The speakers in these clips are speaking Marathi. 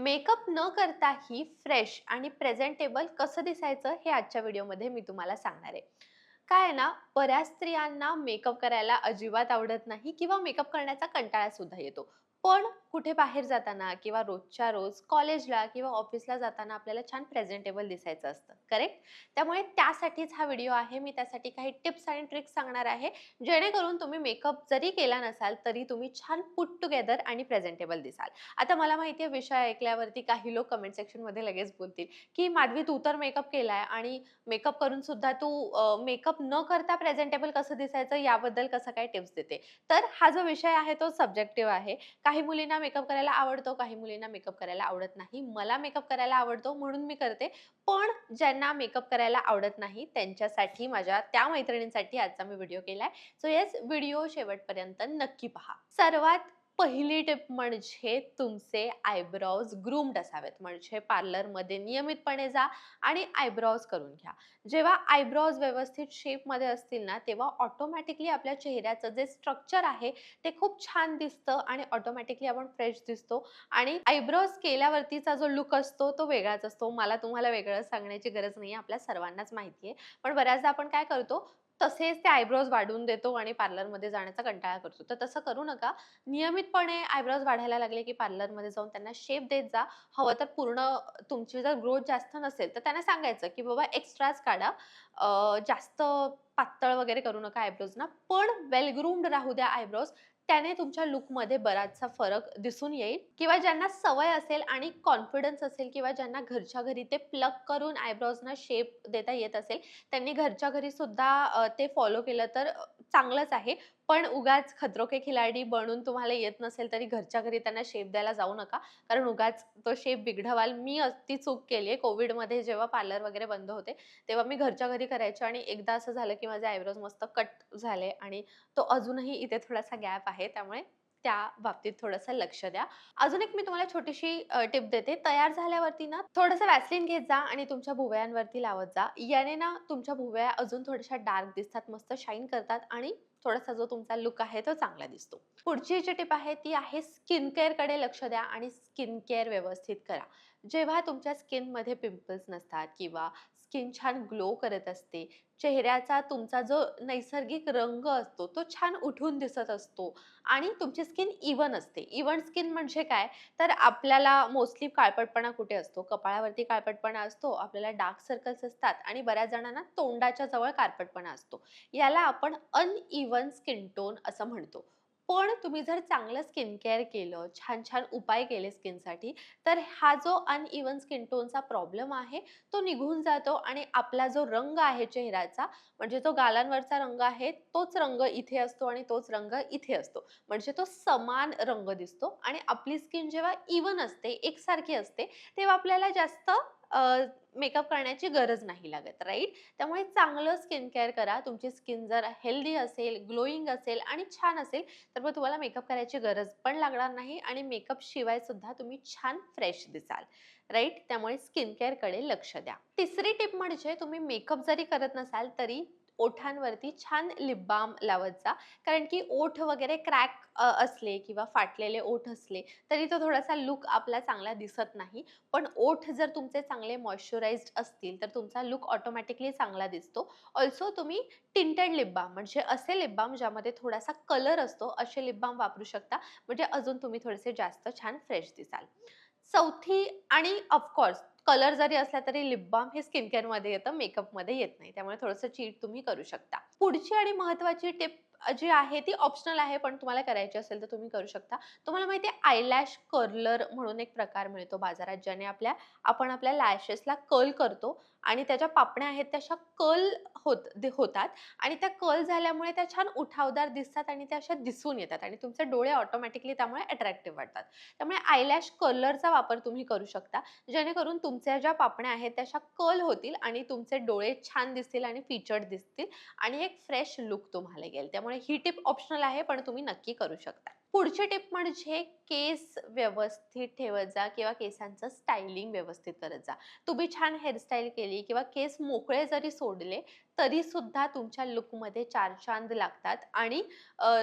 मेकअप न करताही फ्रेश आणि प्रेझेंटेबल कसं दिसायचं हे आजच्या व्हिडिओमध्ये मी तुम्हाला सांगणार आहे. काय आहे ना बऱ्याच स्त्रियांना मेकअप करायला अजिबात आवडत नाही किंवा मेकअप करण्याचा कंटाळा सुद्धा येतो. पण कुठे बाहेर जाताना किंवा रोजच्या रोज कॉलेजला किंवा ऑफिसला जाताना आपल्याला छान प्रेझेंटेबल दिसायचं असतं करेक्ट त्यामुळे त्यासाठीच हा व्हिडिओ आहे. मी त्यासाठी काही टिप्स आणि ट्रिक्स सांगणार आहे. जेणेकरून तुम्ही मेकअप जरी केला नसाल तरी तुम्ही छान पुट टुगेदर आणि प्रेझेंटेबल दिसाल. आता मला माहिती आहे विषय ऐकल्यावरती काही लोक कमेंट सेक्शनमध्ये लगेच बोलतील की माधवी तू तर मेकअप केलाय आणि मेकअप करून सुद्धा तू मेकअप न करता प्रेझेंटेबल कसं दिसायचं? याबद्दल कसं काय टिप्स देते? तर हा जो विषय आहे तो सब्जेक्टिव्ह आहे. काही मुलींना मेकअप करायला आवडतो काही मुलींना मेकअप करायला आवडत नाही. मला मेकअप करायला आवडतो म्हणून मी करते. पण ज्यांना मेकअप करायला आवडत नाही त्यांच्यासाठी माझ्या त्या मैत्रिणींसाठी आजचा मी व्हिडिओ केला आहे सो येस व्हिडिओ शेवटपर्यंत नक्की पहा. सर्वात पहिली टिप म्हणजे तुमचे आयब्राऊज ग्रूम्ड असावेत. म्हणजे पार्लरमध्ये नियमितपणे जा आणि आयब्राऊज करून घ्या. जेव्हा आयब्राऊज व्यवस्थित शेपमध्ये असतील ना तेव्हा ऑटोमॅटिकली आपल्या चेहऱ्याचं जे स्ट्रक्चर आहे ते खूप छान दिसतं आणि ऑटोमॅटिकली आपण फ्रेश दिसतो. आणि आयब्रॉज केल्यावरतीचा जो लुक असतो तो वेगळाच असतो. मला तुम्हाला वेगळं सांगण्याची गरज नाही आपल्या सर्वांनाच माहिती आहे पण बऱ्याचदा आपण काय करतो तसेच ते आयब्रोज वाढवून देतो आणि पार्लरमध्ये जाण्याचा कंटाळा करतो. तर तसं करू नका. नियमितपणे आयब्रोज वाढायला लागले की पार्लरमध्ये जाऊन त्यांना शेप देत जा. हवं तर पूर्ण तुमची जर ग्रोथ जास्त नसेल तर त्यांना सांगायचं की बाबा एक्स्ट्राच काढा. जास्त पातळ वगैरे करू नका आयब्रोजना पण वेल ग्रूम्ड राहू द्या आयब्रोज. त्याने तुमच्या लुकमध्ये बराचसा फरक दिसून येईल. किंवा ज्यांना सवय असेल आणि कॉन्फिडन्स असेल किंवा ज्यांना घरच्या घरी ते प्लग करून आयब्रोजना शेप देता येत असेल त्यांनी घरच्या घरी सुद्धा ते फॉलो केलं तर चांगलंच आहे. पण उगाच खतरो के खिलाडी बनून तुम्हाला येत नसेल तरी घरच्या घरी त्यांना शेप द्यायला जाऊ नका. कारण उगाच तो शेप बिघडवाल. मी ती चूक केली आहे कोविडमध्ये जेव्हा पार्लर वगैरे बंद होते तेव्हा मी घरच्या घरी करायचे आणि एकदा असं झालं की माझे आयब्रोज मस्त कट झाले आणि तो अजूनही इथे थोडासा गॅप आहे. त्यामुळे त्या बाबतीत थोडंसं लक्ष द्या. अजून एक मी तुम्हाला छोटीशी टिप देते. तयार झाल्यावरती ना थोडंसं वॅसलिन घेत जा आणि तुमच्या भुवयांवरती लावत जा. याने ना तुमच्या भुवया अजून थोड्याशा डार्क दिसतात मस्त शाईन करतात आणि थोडासा जो तुमचा लुक आहे तो चांगला दिसतो. पुढची जी टिप आहे ती आहे स्किन केअरकडे लक्ष द्या आणि स्किन केअर व्यवस्थित करा. जेव्हा तुमच्या स्किनमध्ये पिंपल्स नसतात किंवा स्किन छान ग्लो करत असते. चेहऱ्याचा तुमचा जो नैसर्गिक रंग असतो तो छान उठून दिसत असतो आणि तुमची स्किन इवन असते. इवन स्किन म्हणजे काय? तर आपल्याला मोस्टली काळपटपणा कुठे असतो? कपाळावरती काळपटपणा असतो आपल्याला डार्क सर्कल्स असतात आणि बऱ्याच जणांना तोंडाच्या जवळ काळपटपणा असतो. याला आपण अनइवन स्किन टोन असं म्हणतो. पण तुम्ही जर चांगलं स्किन केअर केलं छान छान उपाय केले स्किनसाठी तर हा जो अनइवन स्किन टोनचा प्रॉब्लेम आहे तो निघून जातो आणि आपला जो रंग आहे चेहऱ्याचा म्हणजे तो गालांवरचा रंग आहे तोच रंग इथे असतो आणि तोच रंग इथे असतो. म्हणजे तो समान रंग दिसतो आणि आपली स्किन जेव्हा इवन असते एकसारखी असते तेव्हा आपल्याला जास्त मेकअप करण्याची गरज नाही लागत राईट? त्यामुळे चांगलं स्किन केअर करा. तुमची स्किन जर हेल्दी असेल ग्लोईंग असेल आणि छान असेल तर मग तुम्हाला मेकअप करायची गरज पण लागणार नाही आणि मेकअप शिवाय सुद्धा तुम्ही छान फ्रेश दिसाल राईट? त्यामुळे स्किन केअरकडे लक्ष द्या. तिसरी टिप म्हणजे तुम्ही मेकअप जरी करत नसाल तरी ओठांवरती छान लिप बाम लावत जा. कारण की ओठ वगैरे क्रॅक असले किंवा फाटलेले ओठ असले तरी तो थोडासा लुक आपला चांगला दिसत नाही. पण ओठ जर तुमचे चांगले मॉइश्चराइज्ड असतील तर तुमचा लुक ऑटोमॅटिकली चांगला दिसतो. ऑल्सो तुम्ही टिंटेड लिप बाम म्हणजे असे लिप बाम ज्यामध्ये थोडासा कलर असतो असे लिप बाम वापरू शकता. म्हणजे अजून तुम्ही थोडेसे जास्त छान फ्रेश दिसाल. चौथी आणि ऑफकोर्स कलर जरी असला तरी लिप बाम हे स्किन केअरमध्ये येतं मेकअपमध्ये येत नाही. त्यामुळे थोडंसं चीट तुम्ही करू शकता. पुढची आणि महत्वाची टिप जी आहे ती ऑप्शनल आहे पण तुम्हाला करायची असेल तर तुम्ही करू शकता. तुम्हाला माहिती आहे आयलॅश कर्लर म्हणून एक प्रकार मिळतो बाजारात ज्याने आपल्या आपण आपल्या लॅशेसला कर्ल करतो आणि त्याच्या पापण्या आहेत त्या अशा कर्ल होत होतात आणि त्या कर्ल झाल्यामुळे त्या छान उठावदार दिसतात आणि त्या अशा दिसून येतात आणि तुमचे डोळे ऑटोमॅटिकली त्यामुळे अट्रॅक्टिव्ह वाटतात. त्यामुळे आयलॅश कर्लरचा वापर तुम्ही करू शकता जेणेकरून तुमच्या ज्या पापण्या आहेत त्या अशा कर्ल होतील आणि तुमचे डोळे छान दिसतील आणि फीचर्ड दिसतील आणि एक फ्रेश लुक तुम्हाला येईल. त्यामुळे ही टिप ऑप्शनल आहे पण तुम्ही नक्की करू शकता. पुढची टिप म्हणजे केस व्यवस्थित ठेवत जा किंवा केसांचं स्टायलिंग व्यवस्थित करत जा. तुम्ही छान हेअरस्टाईल केली किंवा केस मोकळे जरी सोडले तरी सुद्धा तुमच्या लुकमध्ये चार चांद लागतात आणि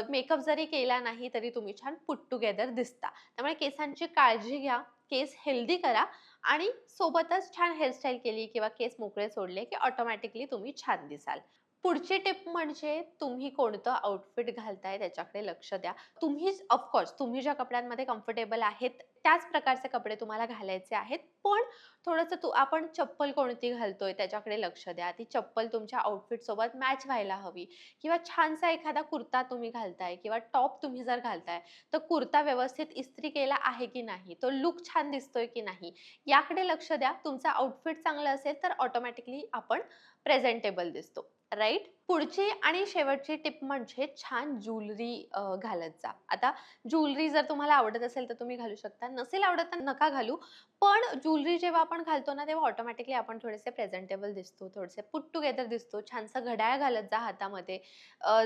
मेकअप जरी केला नाही तरी तुम्ही छान पुट टुगेदर दिसता. त्यामुळे केसांची काळजी घ्या केस हेल्दी करा आणि सोबतच छान हेअरस्टाईल केली किंवा केस मोकळे सोडले की ऑटोमॅटिकली तुम्ही छान दिसाल. पुढची टिप म्हणजे तुम्ही कोणतं आउटफिट घालताय त्याच्याकडे लक्ष द्या. तुम्ही ऑफकोर्स तुम्ही ज्या कपड्यांमध्ये कम्फर्टेबल आहेत त्याच प्रकारचे कपडे तुम्हाला घालायचे आहेत. पण थोडंसं तू आपण चप्पल कोणती घालतोय त्याच्याकडे लक्ष द्या. ती चप्पल तुमच्या आउटफिट सोबत मॅच व्हायला हवी. किंवा छानसा एखादा कुर्ता तुम्ही घालताय किंवा टॉप तुम्ही जर घालताय तर कुर्ता व्यवस्थित इस्त्री केला आहे की नाही? तो लुक छान दिसतोय की नाही? याकडे लक्ष द्या. तुमचं आउटफिट चांगलं असेल तर ऑटोमॅटिकली आपण प्रेझेंटेबल दिसतो. राईट पुढची आणि शेवटची टिप म्हणजे छान ज्वेलरी घालत जा. आता ज्वेलरी जर तुम्हाला आवडत असेल तर तुम्ही घालू शकता. नसेल आवडत तर नका घालू. पण ज्वेलरी जेव्हा आपण घालतो ना तेव्हा ऑटोमॅटिकली आपण थोडेसे प्रेझेंटेबल दिसतो थोडेसे पुट टुगेदर दिसतो. छानसं घड्याळ घालत जा हातामध्ये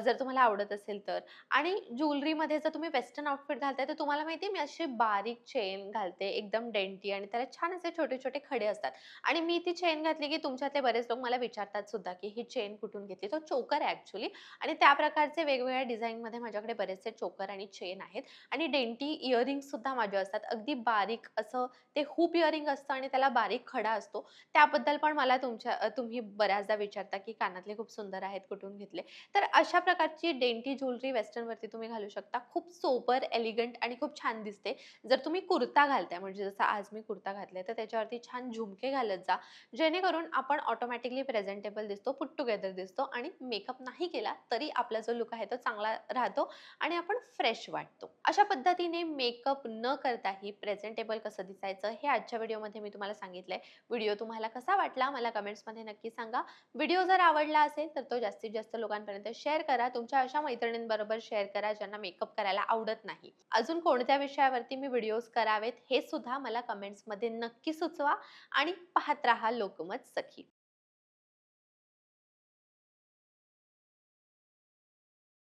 जर तुम्हाला आवडत असेल तर. आणि ज्वेलरीमध्ये जर तुम्ही वेस्टर्न आउटफिट घालताय तर तुम्हाला माहिती आहे मी अशी बारीक चेन घालते एकदम डेंटी आणि त्याला छान असे छोटे छोटे खडे असतात. आणि मी ती चेन घातली की तुमच्यातले बरेच लोक मला विचारतात सुद्धा की ही चेन कुठून घेतली? तो चोकर आहे ॲक्च्युली आणि त्या प्रकारचे वेगवेगळ्या डिझाईनमध्ये माझ्याकडे बरेचसे चोकर आणि चेन आहेत. आणि डेंटी इयरिंग्ससुद्धा माझे असतात. अगदी बारीक असं ते हूप इयरिंग असतं आणि त्याला बारीक खडा असतो. त्याबद्दल पण मला तुमच्या तुम्ही बऱ्याचदा विचारता की कानातले खूप सुंदर आहेत कुठून घेतले. तर अशा प्रकारची डेंटी ज्वेलरी वेस्टर्नवरती तुम्ही घालू शकता. खूप सोबर एलिगंट आणि खूप छान दिसते. जर तुम्ही कुर्ता घालताय म्हणजे जसं आज मी कुर्ता घातलाय तर त्याच्यावरती छान झुमके घालत जा. जेणेकरून आपण ऑटोमॅटिकली प्रेझेंटेबल दिसतो पुट टुगेदर दिसतो आणि मेकअप नाही केला तरी आपला जो लुक आहे तो चांगला राहतो आणि आपण फ्रेश वाटतो. अशा पद्धतीने मेकअप न करताही प्रेझेंटेबल कसं दिसायचं हे आजच्या व्हिडिओमध्ये मी तुम्हाला सांगितलं आहे व्हिडिओ तुम्हाला कसा वाटला मला कमेंट्समध्ये नक्की सांगा. व्हिडिओ जर आवडला असेल तर तो जास्तीत जास्त लोकांपर्यंत शेअर करा. तुमच्या अशा मैत्रिणींबरोबर शेअर करा ज्यांना मेकअप करायला आवडत नाही. अजून कोणत्या विषयावरती मी व्हिडिओज करावेत हे सुद्धा मला कमेंट्समध्ये नक्की सुचवा आणि पाहत राहा लोकमत सखी.